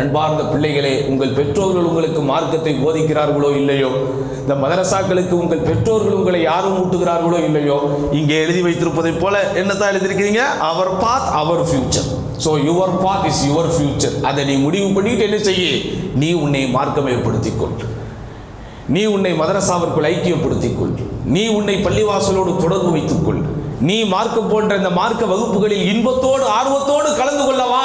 நண்பார்ந்த பிள்ளைகளே உங்கள் பெற்றோர்கள் உங்களுக்கு மார்க்கத்தை போதிக்கிறார்களோ இல்லையோ? இந்த மதரசாக்களுக்கு உங்கள் பெற்றோர்கள் உங்களை யாரும் ஊட்டுகிறார்களோ இல்லையோ? இங்கே எழுதி வைத்திருப்பதைப் போல என்னத்தான் எழுதியிருக்கிறீங்க? Our path our future so your path is your future அதை நீ முடிவு பண்ணிட்டு என்ன செய்ய? நீ உன்னை மார்க்கமயப்படுத்திக் கொள் நீ உன்னை மதரசாவிற்குள் ஐக்கியப்படுத்திக் கொள் நீ உன்னை பள்ளிவாசலோடு தொடர்பு வைத்துக் கொள் நீ மார்க்கம் போன்ற இந்த மார்க்க வகுப்புகளில் இன்பத்தோடு ஆர்வத்தோடு கலந்து கொள்ளவா?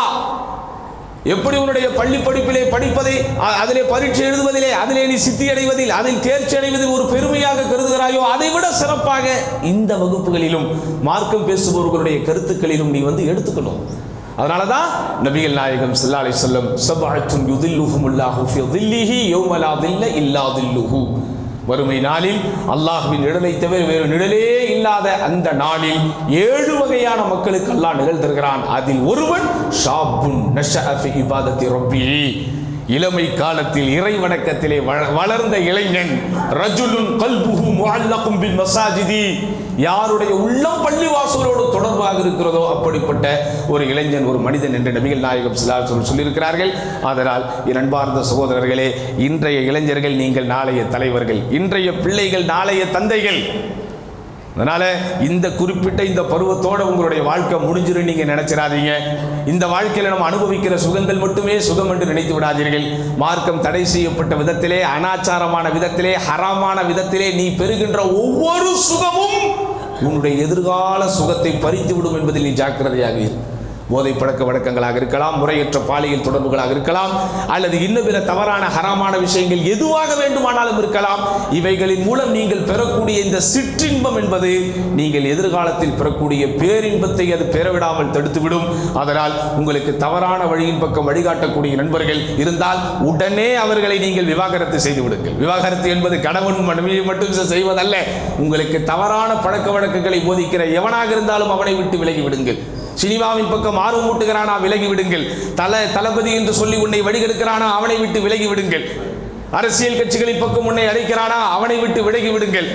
எப்படி உன்னுடைய பள்ளி படிப்பிலே படிப்பதை அதிலே பரீட்சை எழுதுவதிலே அதிலே நீ சித்தி அடைவதில் அதில் தேர்ச்சி அடைவதில் ஒரு பெருமையாக கருதுகிறாயோ அதை விட சிறப்பாக இந்த வகுப்புகளிலும் மார்க்கம் பேசுபவர்களுடைய கருத்துக்களிலும் நீ வந்து எடுத்துக்கணும். அதனால தான் நபிகள் நாயகம் சல்லா அலி சொல்லம் சபஅத்துன் யுதில்லுஹுமுல்லாஹு ஃபி தில்லிஹி யௌம தில்ல இல்லா தில்லுஹு. வறுமை நாளில் அல்லாஹ்வின் நிழலை தவிர வேறு நிழலே இல்லாத அந்த நாளில் ஏழு வகையான மக்களுக்கு அல்லாஹ் நிழல் தருகிறான். அதில் ஒருவன் ஷாபுன் நஷ ஃபி இபாதத்தி ரப்பிஹி இளமை காலத்தில் இறை வணக்கத்திலே வள- வளர்ந்த இளைஞன் ரஜுலுன் கல்புகும் முஅல்லகும் பின் மசாஜிதி. யாருடைய உள்ளம் பள்ளிவாசலோடு தொடர்பாக இருக்கிறதோ அப்படிப்பட்ட ஒரு இளைஞன் ஒரு மனிதன் என்று நபிகள் நாயகம் ஸல்லல்லாஹு சொல்லியிருக்கிறார்கள். அதனால் என் அன்பார்ந்த சகோதரர்களே இன்றைய இளைஞர்கள் நீங்கள் நாளைய தலைவர்கள் இன்றைய பிள்ளைகள் நாளைய தந்தைகள் அதனால் இந்த குறிப்பிட்ட இந்த பருவத்தோட உங்களுடைய வாழ்க்கை முடிஞ்சிடும் நீங்கள் நினச்சிடாதீங்க. இந்த வாழ்க்கையில் நம்ம அனுபவிக்கிற சுகங்கள் மட்டுமே சுகம் என்று நினைத்து விடாதீர்கள். மார்க்கம் தடை செய்யப்பட்ட விதத்திலே அனாச்சாரமான விதத்திலே ஹராமான விதத்திலே நீ பெறுகின்ற ஒவ்வொரு சுகமும் உன்னுடைய எதிர்கால சுகத்தை பறித்து விடும் என்பதில் நீ ஜாக்கிரதையாக இரு. போதை பழக்க வழக்கங்களாக இருக்கலாம் முறையற்ற பாலியல் தொடர்புகளாக இருக்கலாம் அல்லது இன்னும் பிற தவறான ஹராமான விஷயங்கள் எதுவாக வேண்டுமானாலும் இருக்கலாம். இவைகளின் மூலம் நீங்கள் பெறக்கூடிய இந்த சிற்றின்பம் என்பது நீங்கள் எதிர்காலத்தில் பெறக்கூடிய பேரின்பத்தை அது பெறவிடாமல் தடுத்துவிடும். அதனால் உங்களுக்கு தவறான வழியின் பக்கம் வழிகாட்டக்கூடிய நண்பர்கள் இருந்தால் உடனே அவர்களை நீங்கள் விவாகரத்து செய்து விடுங்கள். விவாகரத்து என்பது கணவன் மனைவியை மட்டும் செய்வதல்ல. உங்களுக்கு தவறான பழக்க வழக்கங்களை போதிக்கிற எவனாக இருந்தாலும் அவனை விட்டு விலகி விடுங்கள். சினிமாவின் பக்கம் ஆர்வம் ஊட்டுகிறானா? விலகி விடுங்கள். தல தளபதி என்று சொல்லி உன்னை வடிகெடுக்கிறானா அவனை விட்டு விலகி விடுங்கள். அரசியல் கட்சிகளின் பக்கம் உன்னை அழைக்கிறானா? அவனை விட்டு விலகி விடுங்கள்.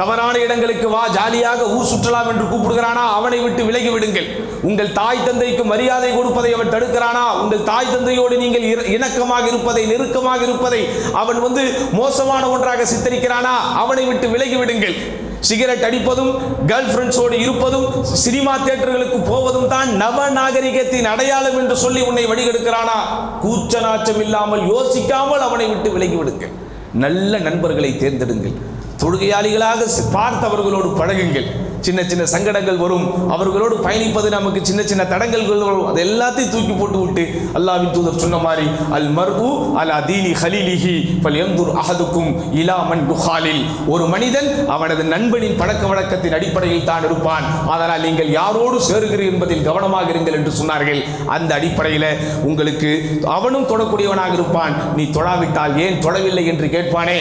தவறான இடங்களுக்கு வா ஜாலியாக ஊர் சுற்றலாம் என்று கூப்பிடுகிறானா? அவனை விட்டு விலகி விடுங்கள். உங்கள் தாய் தந்தைக்கு மரியாதை கொடுப்பதை அவன் தடுக்கிறானா? உங்கள் தாய் தந்தையோடு நீங்கள் இணக்கமாக இருப்பதை நெருக்கமாக இருப்பதை அவன் வந்து மோசமான ஒன்றாக சித்தரிக்கிறானா? அவனை விட்டு விலகி விடுங்கள். சிகரெட் அடிப்பதும் கேர்ள் ஃப்ரெண்ட்ஸோடு இருப்பதும் சினிமா தியேட்டர்களுக்கு போவதும் தான் நவ நாகரிகத்தின் அடையாளம் என்று சொல்லி உன்னை வழிகெடுக்கிறானா? கூச்ச நாச்சம் இல்லாமல் யோசிக்காமல் அவனை விட்டு விலகி விடுங்கள் நல்ல நண்பர்களை தேர்ந்தெடுங்கள். தொழுகையாளிகளாக பார்த்தவர்களோடு பழகுங்கள். சின்ன சின்ன சங்கடங்கள் வரும். அவர்களோடு பயணிப்பது நமக்கு சின்ன சின்ன தடங்கல்கள் வரும். அது எல்லாத்தையும் தூக்கி போட்டு விட்டு அல்லாவின் தூதர் சொன்ன மாதிரி அல் மர்பு அல் அதீனி ஹலீலிஹி பல் எந்தூர் அஹதுக்கும் இலா மன் குஹாலில் ஒரு மனிதன் அவனது நண்பனின் பழக்க வழக்கத்தின் அடிப்படையில் தான் இருப்பான். அதனால் நீங்கள் யாரோடு சேருகிறீர்கள் என்பதில் கவனமாக இருங்கள் என்று சொன்னார்கள். அந்த அடிப்படையில் உங்களுக்கு அவனும் தொடக்கூடியவனாக இருப்பான். நீ தொழாவிட்டால் ஏன் தொடவில்லை என்று கேட்பானே?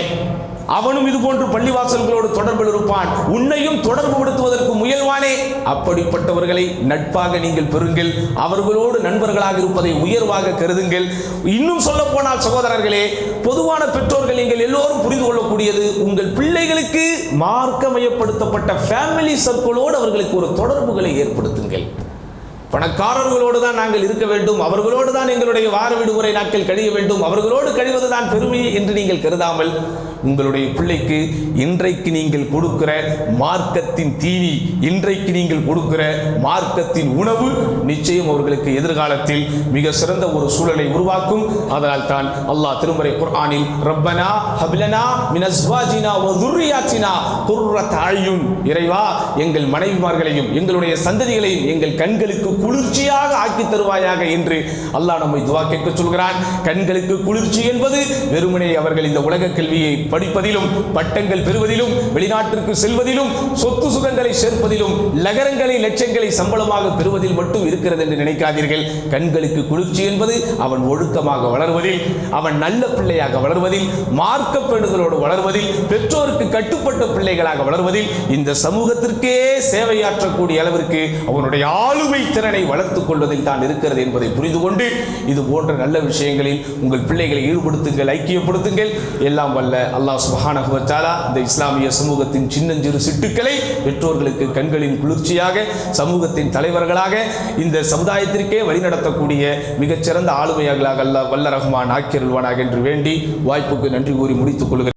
அவனும் இது போன்று பள்ளிவாசல்களோடு தொடர்பில் இருப்பான். உன்னையும் தொடர்பு படுத்துவதற்கு முயல்வானே. அப்படிப்பட்டவர்களை நட்பாக நீங்கள் பெறுங்கள். அவர்களோடு நண்பர்களாக இருப்பதை உயர்வாக கருதுங்கள். இன்னும் சொல்ல போனால் சகோதரர்களே பொதுவான பெற்றோர்கள் நீங்கள் எல்லோரும் புரிந்து கொள்ளக்கூடியது உங்கள் பிள்ளைகளுக்கு மார்க்கமயப்படுத்தப்பட்ட ஃபேமிலி சர்க்கிளோடு அவர்களுக்கு ஒரு தொடர்புகளை ஏற்படுத்துங்கள். பணக்காரர்களோடு தான் நாங்கள் இருக்க வேண்டும். அவர்களோடு தான் எங்களுடைய வார விடுமுறை நாட்கள் கழிய வேண்டும். அவர்களோடு கழிவது தான் பெருமை என்று நீங்கள் கருதாமல் உங்களுடைய பிள்ளைக்கு இன்றைக்கு நீங்கள் கொடுக்கிற மார்க்கத்தின் தீனி இன்றைக்கு நீங்கள் கொடுக்கிற மார்க்கத்தின் உணவு நிச்சயம் அவர்களுக்கு எதிர்காலத்தில் மிக சிறந்த ஒரு சூழலை உருவாக்கும். அதனால் தான் அல்லாஹ் திருமறை குர்ஆனில் ரப்பனா ஹப்லனா மினஸ்வாஜினா அஸ்வாஜினா வ துர்ரியாத்தினா குர்ரத் இறைவா எங்கள் மனைவிமார்களையும் எங்களுடைய சந்ததிகளையும் எங்கள் கண்களுக்கு குளிர்ச்சியாக ஆக்கி தருவாயாக என்று அல்லாஹ் நம்மை துவா கேட்க சொல்கிறான். கண்களுக்கு குளிர்ச்சி என்பது வெறுமனே அவர்கள் இந்த உலக கல்வியை படிப்பதிலும் பட்டங்கள் பெறுவதிலும் வெளிநாட்டிற்கு செல்வதிலும் சொத்து சுகங்களை சேர்ப்பதிலும் லகரங்களை லட்சங்களை சம்பளமாக பெறுவதில் மட்டும் இருக்கிறது என்று நினைக்காதீர்கள். கண்களுக்கு குளிர்ச்சி என்பது அவன் ஒழுக்கமாக வளர்வதில் அவன் நல்ல பிள்ளையாக வளர்வதில் மார்க்க பெண்களோடு வளர்வதில் பெற்றோருக்கு கட்டுப்பட்ட பிள்ளைகளாக வளர்வதில் இந்த சமூகத்திற்கே சேவையாற்றக்கூடிய அளவிற்கு அவனுடைய ஆளுமை திறன் திறனை வளர்த்துக் கொள்வதில் தான் இருக்கிறது என்பதை புரிந்து கொண்டு இது போன்ற நல்ல விஷயங்களில் உங்கள் பிள்ளைகளை ஈடுபடுத்துங்கள் ஐக்கியப்படுத்துங்கள். எல்லாம் வல்ல அல்லாஹ் சுப்ஹானஹு இந்த இஸ்லாமிய சமூகத்தின் சின்னஞ்சிறு சிட்டுக்களை பெற்றோர்களுக்கு கண்களின் குளிர்ச்சியாக சமூகத்தின் தலைவர்களாக இந்த சமுதாயத்திற்கே வழிநடத்தக்கூடிய மிகச்சிறந்த ஆளுமையாக அல்லாஹ் வல்ல ரஹ்மான் ஆக்கியருள்வானாக என்று வேண்டி வாய்ப்புக்கு நன்றி கூறி முடித்துக் கொள்கிறேன்.